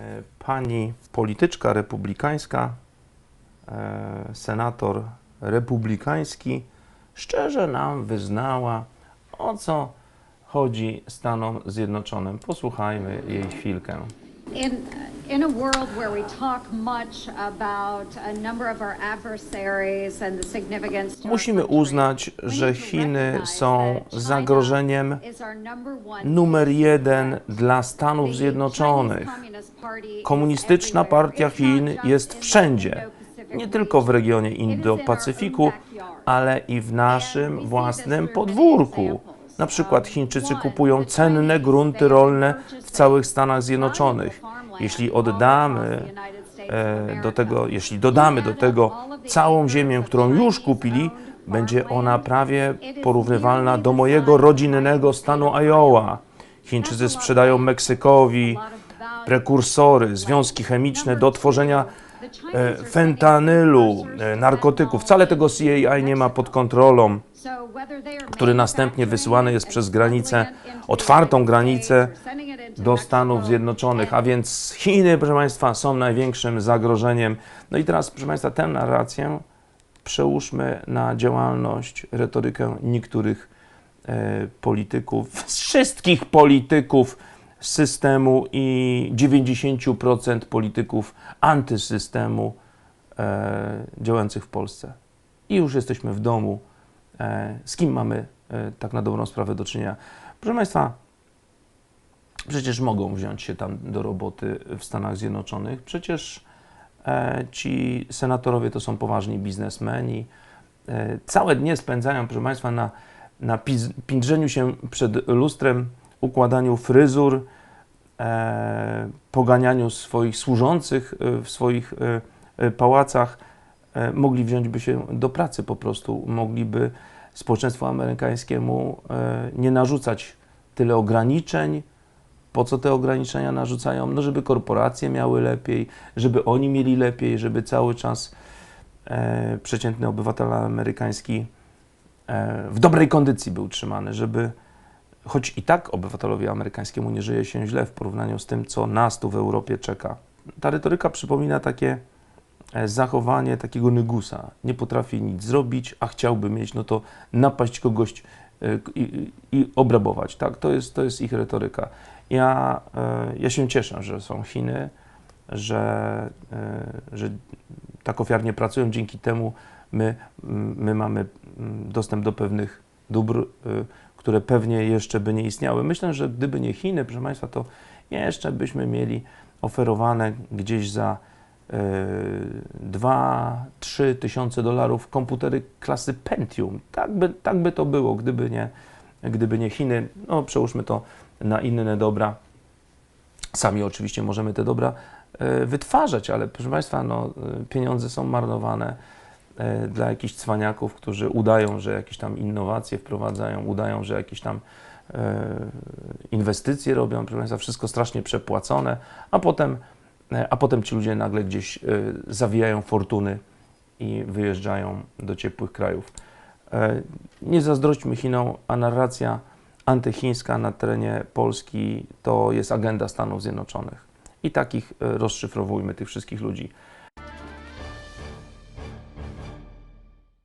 E, Pani polityczka republikańska, e, senator republikański, szczerze nam wyznała, o co chodzi Stanom Zjednoczonym. Posłuchajmy jej chwilkę. In, in a world where we talk much about a number of our adversaries and the significance Musimy uznać, że Chiny są zagrożeniem numer jeden dla Stanów Zjednoczonych. Komunistyczna. Partia Chin jest wszędzie, nie tylko w region. regionie Indo-Pacyfiku, ale i w naszym własnym podwórku. Na przykład Chińczycy kupują cenne grunty rolne w całych Stanach Zjednoczonych. Jeśli oddamy e, do tego, jeśli dodamy do tego całą ziemię, którą już kupili, będzie ona prawie porównywalna do mojego rodzinnego stanu Iowa. Chińczycy sprzedają Meksykowi prekursory, związki chemiczne do tworzenia fentanylu, e, narkotyków. Wcale tego CIA nie ma pod kontrolą który następnie wysyłany jest przez granicę, otwartą granicę do Stanów Zjednoczonych, a więc Chiny, proszę Państwa, są największym zagrożeniem. No i teraz, proszę Państwa, tę narrację przełóżmy na działalność, retorykę niektórych e, polityków, wszystkich polityków systemu i 90% polityków antysystemu e, działających w Polsce. I już jesteśmy w domu. E, z kim mamy e, tak na dobrą sprawę do czynienia? Proszę Państwa, przecież mogą wziąć się tam do roboty w Stanach Zjednoczonych. Przecież e, ci senatorowie to są poważni biznesmeni. E, całe dnie spędzają, proszę Państwa, na, na pindrzeniu się przed lustrem, układaniu fryzur, e, poganianiu swoich służących e, w swoich e, pałacach. Mogli wziąć by się do pracy po prostu, mogliby społeczeństwu amerykańskiemu nie narzucać tyle ograniczeń. Po co te ograniczenia narzucają? No, żeby korporacje miały lepiej, żeby oni mieli lepiej, żeby cały czas e, przeciętny obywatel amerykański e, w dobrej kondycji był utrzymany, żeby choć i tak obywatelowi amerykańskiemu nie żyje się źle w porównaniu z tym, co nas tu w Europie czeka. Ta retoryka przypomina takie e, zachowanie takiego nygusa. Nie potrafi nic zrobić, a chciałby mieć, no to napaść kogoś e, i, i, obrabować. Tak? To, jest, to jest ich retoryka. Ja, e, ja się cieszę, że są Chiny, że, że tak ofiarnie pracują. Dzięki temu my, my mamy dostęp do pewnych dóbr, y, które pewnie jeszcze by nie istniały. Myślę, że gdyby nie Chiny, proszę Państwa, to jeszcze byśmy mieli oferowane gdzieś za 2-3 tysiące dolarów komputery klasy Pentium. Tak by, tak by to było, gdyby nie, gdyby nie Chiny. No, przełóżmy to na inne dobra. Sami oczywiście możemy te dobra e, wytwarzać, ale proszę Państwa, no, e, pieniądze są marnowane e, dla jakichś cwaniaków, którzy udają, że jakieś tam innowacje wprowadzają, udają, że jakieś tam e, inwestycje robią, proszę Państwa, wszystko strasznie przepłacone, a potem, e, a potem ci ludzie nagle gdzieś e, zawijają fortuny i wyjeżdżają do ciepłych krajów. E, Nie zazdroćmy Chinom, a narracja antychińska na terenie Polski to jest agenda Stanów Zjednoczonych. I takich e, rozszyfrowujmy, tych wszystkich ludzi.